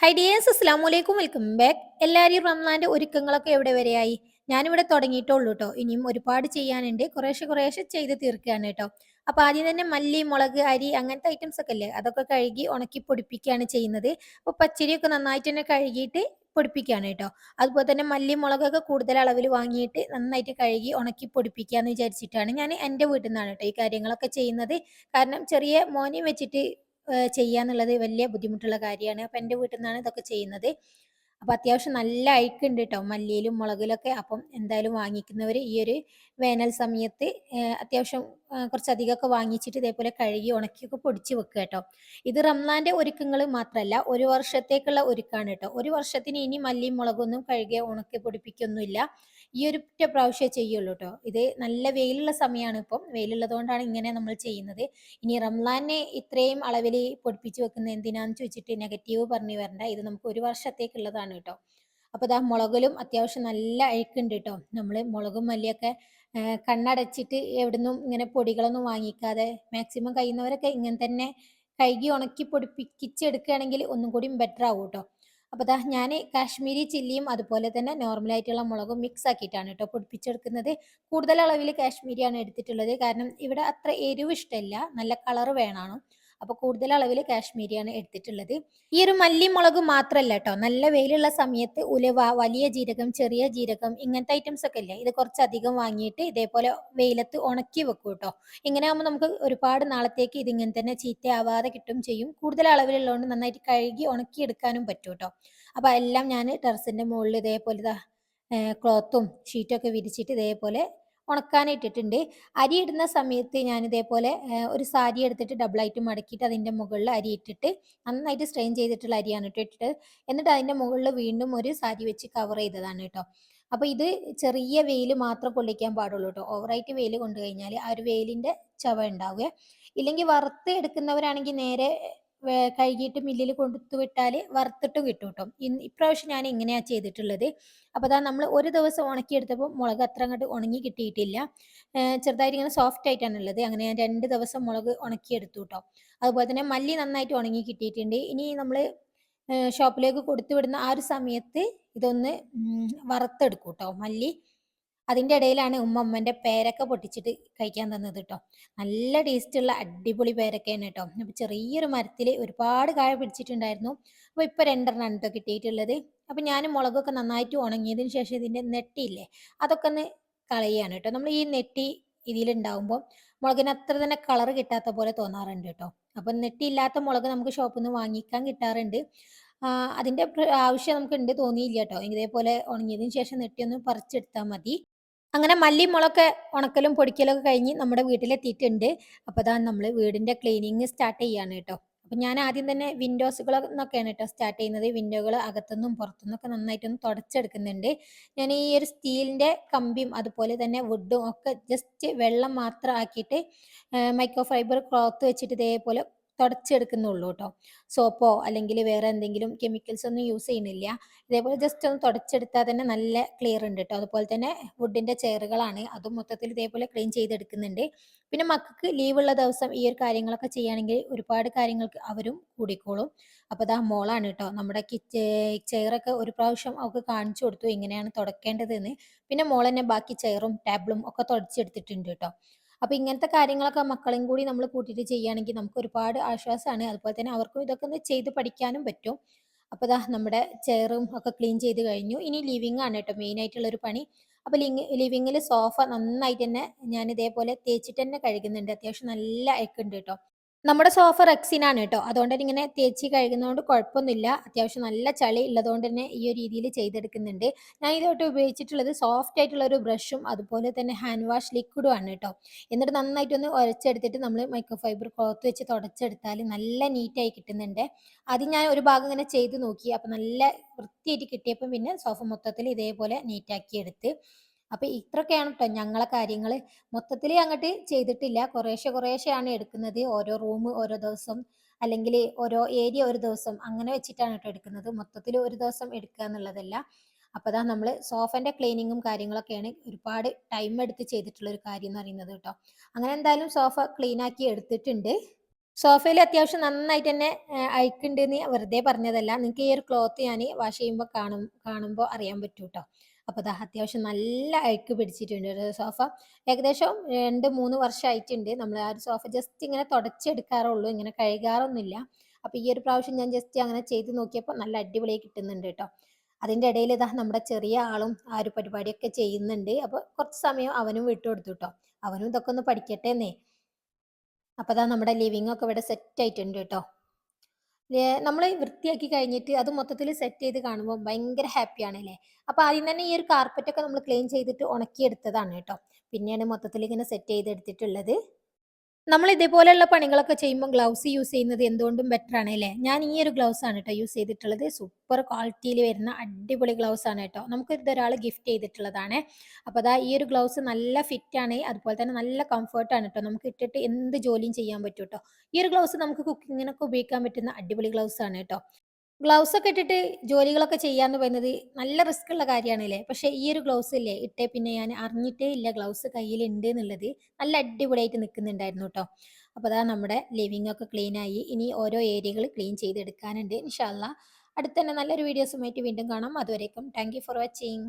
Hi dears അസ്സാം വലൈക്കും welcome back എല്ലാവരെയും റംലാന്റെ ഒരുക്കങ്ങളൊക്കെ എവിടെ വരെയായി? ഞാനിവിടെ തുടങ്ങിയിട്ടുള്ളൂ കേട്ടോ ഇനിയും ഒരുപാട് ചെയ്യാനുണ്ട്. കുറേശ്ശെ കുറേശ്ശെ ചെയ്ത് തീർക്കുകയാണ് കേട്ടോ. അപ്പോൾ ആദ്യം തന്നെ മല്ലി മുളക് അരി അങ്ങനത്തെ ഐറ്റംസ് ഒക്കെ അല്ലേ അതൊക്കെ കഴുകി ഉണക്കി പൊടിപ്പിക്കുകയാണ് ചെയ്യുന്നത്. അപ്പോൾ പച്ചരിയൊക്കെ നന്നായിട്ട് തന്നെ കഴുകിയിട്ട് പൊടിപ്പിക്കുകയാണ് കേട്ടോ. അതുപോലെ തന്നെ മല്ലി മുളകൊക്കെ കൂടുതൽ അളവിൽ വാങ്ങിയിട്ട് നന്നായിട്ട് കഴുകി ഉണക്കി പൊടിപ്പിക്കുക എന്ന് വിചാരിച്ചിട്ടാണ് ഞാൻ എന്റെ വീട്ടിൽ നിന്നാണ് കേട്ടോ ഈ കാര്യങ്ങളൊക്കെ ചെയ്യുന്നത്. കാരണം ചെറിയ മോനെയും വെച്ചിട്ട് ചെയ്യാന്നുള്ളത് വലിയ ബുദ്ധിമുട്ടുള്ള കാര്യമാണ്. അപ്പം എന്റെ വീട്ടിൽ നിന്നാണ് ഇതൊക്കെ ചെയ്യുന്നത്. അപ്പോൾ അത്യാവശ്യം നല്ല അഴുക്കുണ്ട് കേട്ടോ മല്ലിയിലും മുളകിലൊക്കെ അപ്പം എന്തായാലും വാങ്ങിക്കുന്നവർ ഈ ഒരു വേനൽ സമയത്ത് അത്യാവശ്യം കുറച്ചധികമൊക്കെ വാങ്ങിച്ചിട്ട് ഇതേപോലെ കഴുകി ഉണക്കിയൊക്കെ പൊടിച്ച് വെക്കുക കേട്ടോ ഇത് റംലാന്റെ ഒരുക്കങ്ങൾ മാത്രമല്ല ഒരു വർഷത്തേക്കുള്ള ഒരുക്കാണ് കേട്ടോ ഒരു വർഷത്തിന് ഇനി മല്ലിയും മുളകൊന്നും കഴുകി ഉണക്കി പൊടിപ്പിക്കൊന്നുമില്ല. ഈ ഒരു പ്രാവശ്യം ചെയ്യുള്ളൂ കേട്ടോ ഇത് നല്ല വെയിലുള്ള സമയമാണ് ഇപ്പം. വെയിലുള്ളതുകൊണ്ടാണ് ഇങ്ങനെ നമ്മൾ ചെയ്യുന്നത്. ഇനി റംലാനെ ഇത്രയും അളവിൽ പൊടിപ്പിച്ച് വെക്കുന്നത് എന്തിനാന്ന് ചോദിച്ചിട്ട് നെഗറ്റീവ് പറഞ്ഞു വരണ്ട. ഇത് നമുക്ക് ഒരു വർഷത്തേക്കുള്ളതാണ്. കേട്ടോ. അപ്പോൾ ഇതാ മുളകിലും അത്യാവശ്യം നല്ല അഴുക്കുണ്ട് കേട്ടോ. നമ്മൾ മുളകും മല്ലിയൊക്കെ കണ്ണടച്ചിട്ട് എവിടുന്നും ഇങ്ങനെ പൊടികളൊന്നും വാങ്ങിക്കാതെ മാക്സിമം കഴിയുന്നവരൊക്കെ ഇങ്ങനെ തന്നെ കഴുകി ഉണക്കി പൊടിപ്പിച്ചെടുക്കുകയാണെങ്കിൽ ഒന്നും കൂടി ബെറ്റർ ആവും കേട്ടോ. അപ്പോൾ ദാ ഞാൻ കാശ്മീരി ചില്ലിയും അതുപോലെ തന്നെ നോർമൽ ആയിട്ടുള്ള മുളകും മിക്സ് ആക്കിയിട്ടാണ് കേട്ടോ പൊടിപ്പിച്ചെടുക്കുന്നത്. കൂടുതൽ അളവിൽ കാശ്മീരിയാണ് എടുത്തിട്ടുള്ളത്. കാരണം ഇവിടെ അത്ര എരിവ് ഇഷ്ടമല്ല നല്ല കളർ വേണം. അപ്പോൾ കൂടുതൽ അളവിൽ കാശ്മീരിയാണ് എടുത്തിട്ടുള്ളത്. ഈ ഒരു മല്ലി മുളക് കേട്ടോ നല്ല വെയിലുള്ള സമയത്ത് ഉലവ വലിയ ജീരകം ചെറിയ ജീരകം ഇങ്ങനത്തെ ഐറ്റംസ് ഒക്കെ ഇല്ലേ ഇത് കുറച്ചധികം വാങ്ങിയിട്ട് ഇതേപോലെ വെയിലത്ത് ഉണക്കി വെക്കും കേട്ടോ ഇങ്ങനെ ആകുമ്പോൾ നമുക്ക് ഒരുപാട് നാളത്തേക്ക് ഇതിങ്ങനെ തന്നെ ചീത്തയാവാതെ കിട്ടും ചെയ്യും. കൂടുതൽ അളവിലുള്ളതുകൊണ്ട് നന്നായിട്ട് കഴുകി ഉണക്കി എടുക്കാനും പറ്റും കേട്ടോ അപ്പോൾ എല്ലാം ഞാൻ ടെറസിന്റെ മുകളിൽ ഇതേപോലെ ക്ലോത്തും ഷീറ്റൊക്കെ വിരിച്ചിട്ട് ഇതേപോലെ ഉണക്കാനിട്ടിട്ടുണ്ട്. അരി ഇടുന്ന സമയത്ത് ഞാൻ ഇതേപോലെ ഒരു സാരി എടുത്തിട്ട് ഡബിളായിട്ട് മടക്കിയിട്ട് അതിന്റെ മുകളിൽ അരി ഇട്ടിട്ട് നന്നായിട്ട് സ്ട്രെയിൻ ചെയ്തിട്ടുള്ള അരിയാണ് കേട്ടോ ഇട്ടിട്ട് എന്നിട്ട് അതിന്റെ മുകളിൽ വീണ്ടും ഒരു സാരി വെച്ച് കവർ ചെയ്തതാണ് കേട്ടോ. അപ്പോൾ ഇത് ചെറിയ വെയിൽ മാത്രം കൊള്ളിക്കാൻ പാടുള്ളൂ കേട്ടോ. ഓവറായിട്ട് വെയിൽ കൊണ്ടു കഴിഞ്ഞാൽ ആ ഒരു വെയിലിന്റെ ചവ ഉണ്ടാവുക. ഇല്ലെങ്കിൽ വറുത്ത് എടുക്കുന്നവരാണെങ്കിൽ നേരെ കഴുകിയിട്ട് മില്ലിൽ കൊടുത്തു വിട്ടാൽ വറുത്തിട്ട് കിട്ടും കേട്ടോ ഇപ്രാവശ്യം ഞാൻ ഇങ്ങനെയാണ് ചെയ്തിട്ടുള്ളത്. അപ്പോൾ അതാ നമ്മൾ ഒരു ദിവസം ഉണക്കിയെടുത്തപ്പോൾ മുളക് അത്ര അങ്ങോട്ട് ഉണങ്ങി കിട്ടിയിട്ടില്ല. ചെറുതായിട്ട് ഇങ്ങനെ സോഫ്റ്റ് ആയിട്ടാണ് ഉള്ളത് അങ്ങനെ ഞാൻ രണ്ട് ദിവസം മുളക് ഉണക്കിയെടുത്തു കേട്ടോ അതുപോലെ തന്നെ മല്ലി നന്നായിട്ട് ഉണങ്ങി കിട്ടിയിട്ടുണ്ട്. ഇനി നമ്മൾ ഷോപ്പിലേക്ക് കൊടുത്തു വിടുന്ന ആ ഒരു സമയത്ത് ഇതൊന്ന് വറുത്തെടുക്കും കേട്ടോ മല്ലി. അതിന്റെ ഇടയിലാണ് ഉമ്മ ഉമ്മന്റെ പേരക്ക പൊട്ടിച്ചിട്ട് കഴിക്കാൻ തന്നത് കേട്ടോ നല്ല ടേസ്റ്റുള്ള അടിപൊളി പേരക്കയാണ് കേട്ടോ അപ്പോൾ ചെറിയൊരു മരത്തിൽ ഒരുപാട് കായ പിടിച്ചിട്ടുണ്ടായിരുന്നു. അപ്പോൾ ഇപ്പോൾ രണ്ടെണ്ണം കേട്ടോ കിട്ടിയിട്ടുള്ളത്. അപ്പോൾ ഞാൻ മുളകൊക്കെ നന്നായിട്ട് ഉണങ്ങിയതിന് ശേഷം ഇതിന്റെ നെട്ടിയില്ലേ അതൊക്കെ ഒന്ന് കളയാണ് കേട്ടോ നമ്മൾ ഈ നെട്ടി ഇതിലുണ്ടാവുമ്പോൾ മുളകിന് അത്ര തന്നെ കളർ കിട്ടാത്ത പോലെ തോന്നാറുണ്ട് കേട്ടോ അപ്പം നെട്ടിയില്ലാത്ത മുളക് നമുക്ക് ഷോപ്പിൽ നിന്ന് വാങ്ങിക്കാൻ കിട്ടാറുണ്ട്. അതിന്റെ ആവശ്യം നമുക്ക് ഉണ്ട് തോന്നിയില്ല കേട്ടോ ഇതേപോലെ ഉണങ്ങിയതിന് ശേഷം നെട്ടി ഒന്ന് പറിച്ചെടുത്താൽ മതി. അങ്ങനെ മല്ലി മുളൊക്കെ ഉണക്കലും പൊടിക്കലൊക്കെ കഴിഞ്ഞ് നമ്മുടെ വീട്ടിലെത്തിയിട്ടുണ്ട്. അപ്പോൾ അതാണ് നമ്മൾ വീടിന്റെ ക്ലീനിങ് സ്റ്റാർട്ട് ചെയ്യാണ് കേട്ടോ അപ്പം ഞാൻ ആദ്യം തന്നെ വിൻഡോസുകളൊക്കെയാണ് കേട്ടോ സ്റ്റാർട്ട് ചെയ്യുന്നത്. വിൻഡോകൾ അകത്തുനിന്നും പുറത്തുനിന്നൊക്കെ നന്നായിട്ടൊന്ന് തുടച്ചെടുക്കുന്നുണ്ട്. ഞാൻ ഈ ഒരു സ്റ്റീലിന്റെ കമ്പിയും അതുപോലെ തന്നെ വുഡും ഒക്കെ ജസ്റ്റ് വെള്ളം മാത്രം ആക്കിയിട്ട് മൈക്രോ ഫൈബർ ക്ലോത്ത് വെച്ചിട്ട് ഇതേപോലെ തുടച്ചെടുക്കുന്നുള്ളൂ കേട്ടോ സോപ്പോ അല്ലെങ്കിൽ വേറെ എന്തെങ്കിലും കെമിക്കൽസ് ഒന്നും യൂസ് ചെയ്യുന്നില്ല. ഇതേപോലെ ജസ്റ്റ് ഒന്ന് തുടച്ചെടുത്താൽ തന്നെ നല്ല ക്ലിയർ ഉണ്ട് കേട്ടോ അതുപോലെ തന്നെ വുഡിന്റെ ചെയറുകളാണ്. അതും മൊത്തത്തിൽ ഇതേപോലെ ക്ലീൻ ചെയ്തെടുക്കുന്നുണ്ട്. പിന്നെ മക്കൾക്ക് ലീവുള്ള ദിവസം ഈ ഒരു കാര്യങ്ങളൊക്കെ ചെയ്യുകയാണെങ്കിൽ ഒരുപാട് കാര്യങ്ങൾക്ക് അവരും കൂടിക്കോളും. അപ്പോൾ അതാ മോളാണ് കേട്ടോ നമ്മുടെ കിച്ച് ചെയറൊക്കെ ഒരു പ്രാവശ്യം അവൾക്ക് കാണിച്ചു കൊടുത്തു. എങ്ങനെയാണ് തുടക്കേണ്ടതെന്ന്. പിന്നെ മോൾ തന്നെ ബാക്കി ചെയറും ടേബിളും ഒക്കെ തുടച്ചെടുത്തിട്ടുണ്ട് കേട്ടോ അപ്പോൾ ഇങ്ങനത്തെ കാര്യങ്ങളൊക്കെ മക്കളെയും കൂടി നമ്മൾ കൂട്ടിയിട്ട് ചെയ്യുകയാണെങ്കിൽ നമുക്ക് ഒരുപാട് ആശ്വാസമാണ് അതുപോലെ തന്നെ അവർക്കും ഇതൊക്കെ ഒന്ന് ചെയ്ത് പഠിക്കാനും പറ്റും. അപ്പോൾ ഇതാ നമ്മുടെ ചെയറും ഒക്കെ ക്ലീൻ ചെയ്ത് കഴിഞ്ഞു. ഇനി ലിവിങ് ആണ് കേട്ടോ ഒരു പണി. അപ്പോൾ ലിങ് ലിവിങ്ങിൽ സോഫ നന്നായിട്ട് തന്നെ ഞാൻ ഇതേപോലെ തേച്ചിട്ട് തന്നെ കഴുകുന്നുണ്ട്. അത്യാവശ്യം നല്ല അയക്കുണ്ട് കേട്ടോ. നമ്മുടെ സോഫ റെക്സിനാണ് കേട്ടോ. അതുകൊണ്ട് തന്നെ ഇങ്ങനെ തേച്ച് കഴുകുന്നതുകൊണ്ട് കുഴപ്പമൊന്നുമില്ല. അത്യാവശ്യം നല്ല ചളി ഉള്ളതുകൊണ്ട് തന്നെ ഈ ഒരു രീതിയിൽ ചെയ്തെടുക്കുന്നുണ്ട്. ഞാൻ ഇതോട്ട് ഉപയോഗിച്ചിട്ടുള്ളത് സോഫ്റ്റ് ആയിട്ടുള്ള ഒരു ബ്രഷും അതുപോലെ തന്നെ ഹാൻഡ് വാഷ് ലിക്വിഡും ആണ് കേട്ടോ. എന്നിട്ട് നന്നായിട്ടൊന്ന് ഉരച്ചെടുത്തിട്ട് നമ്മൾ മൈക്രോ ഫൈബർ ക്ലോത്ത് വെച്ച് തുടച്ചെടുത്താൽ നല്ല നീറ്റായി കിട്ടുന്നുണ്ട്. അത് ഞാൻ ഒരു ഭാഗം ഇങ്ങനെ ചെയ്ത് നോക്കി. അപ്പം നല്ല വൃത്തിയായിട്ട് കിട്ടിയപ്പം പിന്നെ സോഫ മൊത്തത്തിൽ ഇതേപോലെ നീറ്റാക്കി എടുത്ത് അപ്പൊ ഇത്രയൊക്കെയാണ് കേട്ടോ ഞങ്ങളെ കാര്യങ്ങൾ മൊത്തത്തിൽ അങ്ങോട്ട് ചെയ്തിട്ടില്ല. കുറേശ്ശെ കുറേശ്ശെയാണ് എടുക്കുന്നത്. ഓരോ റൂം ഓരോ ദിവസം അല്ലെങ്കിൽ ഓരോ ഏരിയ ഒരു ദിവസം അങ്ങനെ വെച്ചിട്ടാണ് കേട്ടോ എടുക്കുന്നത്. മൊത്തത്തിൽ ഒരു ദിവസം എടുക്കുക എന്നുള്ളതല്ല. അപ്പോൾ അതാ നമ്മൾ സോഫന്റെ ക്ലീനിങ്ങും കാര്യങ്ങളൊക്കെയാണ് ഒരുപാട് ടൈം എടുത്ത് ചെയ്തിട്ടുള്ള ഒരു കാര്യം എന്ന് പറയുന്നത് കേട്ടോ അങ്ങനെ എന്തായാലും സോഫ ക്ലീൻ ആക്കി എടുത്തിട്ടുണ്ട്. സോഫയിൽ അത്യാവശ്യം നന്നായിട്ട് തന്നെ അയക്കുന്നുണ്ടെന്ന് വെറുതെ പറഞ്ഞതല്ല. നിങ്ങൾക്ക് ഈ ഒരു ക്ലോത്ത് ഞാൻ വാഷ് ചെയ്യുമ്പോൾ കാണും കാണുമ്പോൾ അറിയാൻ പറ്റൂട്ടോ കേട്ടോ അപ്പോൾ അത് അത്യാവശ്യം നല്ല അഴുക്ക് പിടിച്ചിട്ടുണ്ട് ഒരു സോഫ. ഏകദേശം രണ്ട് മൂന്ന് വർഷമായിട്ടുണ്ട് നമ്മൾ ആ ഒരു സോഫ ജസ്റ്റ് ഇങ്ങനെ തുടച്ചെടുക്കാറുള്ളൂ. ഇങ്ങനെ കഴുകാറൊന്നുമില്ല. അപ്പോൾ ഈ ഒരു പ്രാവശ്യം ഞാൻ ജസ്റ്റ് അങ്ങനെ ചെയ്ത് നോക്കിയപ്പോൾ നല്ല അടിപൊളിയായി കിട്ടുന്നുണ്ട് കേട്ടോ. അതിന്റെ ഇടയിൽ ഇതാ നമ്മുടെ ചെറിയ ആളും ആ ഒരു പരിപാടിയൊക്കെ ചെയ്യുന്നുണ്ട്. അപ്പോൾ കുറച്ച് സമയം അവനും വിട്ടുകൊടുത്തു കേട്ടോ. അവനും ഇതൊക്കെ ഒന്ന് പഠിക്കട്ടെ എന്നേ. അപ്പോൾ അതാ നമ്മുടെ ലിവിങ് ഒക്കെ ഇവിടെ സെറ്റ് ആയിട്ടുണ്ട് കേട്ടോ. നമ്മൾ വൃത്തിയാക്കി കഴിഞ്ഞിട്ട് അത് മൊത്തത്തിൽ സെറ്റ് ചെയ്ത് കാണുമ്പോൾ ഭയങ്കര ഹാപ്പിയാണ് അല്ലേ അപ്പോൾ ആദ്യം തന്നെ ഈ ഒരു കാർപ്പറ്റൊക്കെ നമ്മൾ ക്ലീൻ ചെയ്തിട്ട് ഉണക്കിയെടുത്തതാണ് കേട്ടോ. പിന്നെയാണ് മൊത്തത്തിൽ ഇങ്ങനെ സെറ്റ് ചെയ്തെടുത്തിട്ടുള്ളത്. നമ്മൾ ഇതേപോലെയുള്ള പണികളൊക്കെ ചെയ്യുമ്പോൾ ഗ്ലൗസ് യൂസ് ചെയ്യുന്നത് എന്തുകൊണ്ടും ബെറ്റർ ആണ് അല്ലേ? ഞാൻ ഈ ഒരു ഗ്ലൗസ് ആണ് കേട്ടോ യൂസ് ചെയ്തിട്ടുള്ളത്. സൂപ്പർ ക്വാളിറ്റിയിൽ വരുന്ന അടിപൊളി ഗ്ലൗസ് ആണ് കേട്ടോ നമുക്ക് ഇതൊരാൾ ഗിഫ്റ്റ് ചെയ്തിട്ടുള്ളതാണ്. അപ്പോൾ അതാ ഈ ഒരു ഗ്ലൗസ് നല്ല ഫിറ്റ് ആണ്. അതുപോലെ തന്നെ നല്ല കംഫർട്ടാണ് കേട്ടോ നമുക്ക് ഇട്ടിട്ട് എന്ത് ജോലിയും ചെയ്യാൻ പറ്റും കേട്ടോ ഈ ഒരു ഗ്ലൗസ് നമുക്ക് കുക്കിങ്ങിനൊക്കെ ഉപയോഗിക്കാൻ പറ്റുന്ന അടിപൊളി ഗ്ലൗസ് ആണ് കേട്ടോ ഗ്ലൗസ് ഒക്കെ ഇട്ടിട്ട് ജോലികളൊക്കെ ചെയ്യാന്ന് പറയുന്നത് നല്ല റിസ്ക് ഉള്ള കാര്യമാണല്ലേ പക്ഷേ ഈ ഒരു ഗ്ലൗസ് ഇല്ലേ ഇട്ടേ പിന്നെ ഞാൻ അറിഞ്ഞിട്ടേ ഇല്ല ഗ്ലൗസ് കയ്യിലുണ്ട് എന്നുള്ളത് നല്ല അടിപൊളിയായിട്ട് നിൽക്കുന്നുണ്ടായിരുന്നു കേട്ടോ അപ്പോൾ അതാ നമ്മുടെ ലിവിംഗ് ഒക്കെ ക്ലീൻ ആയി. ഇനി ഓരോ ഏരിയകൾ ക്ലീൻ ചെയ്തെടുക്കാനുണ്ട്. ഇൻഷാല്ല അടുത്ത തന്നെ നല്ലൊരു വീഡിയോസുമായിട്ട് വീണ്ടും കാണാം. അതുവരേക്കും താങ്ക് ഫോർ വാച്ചിങ്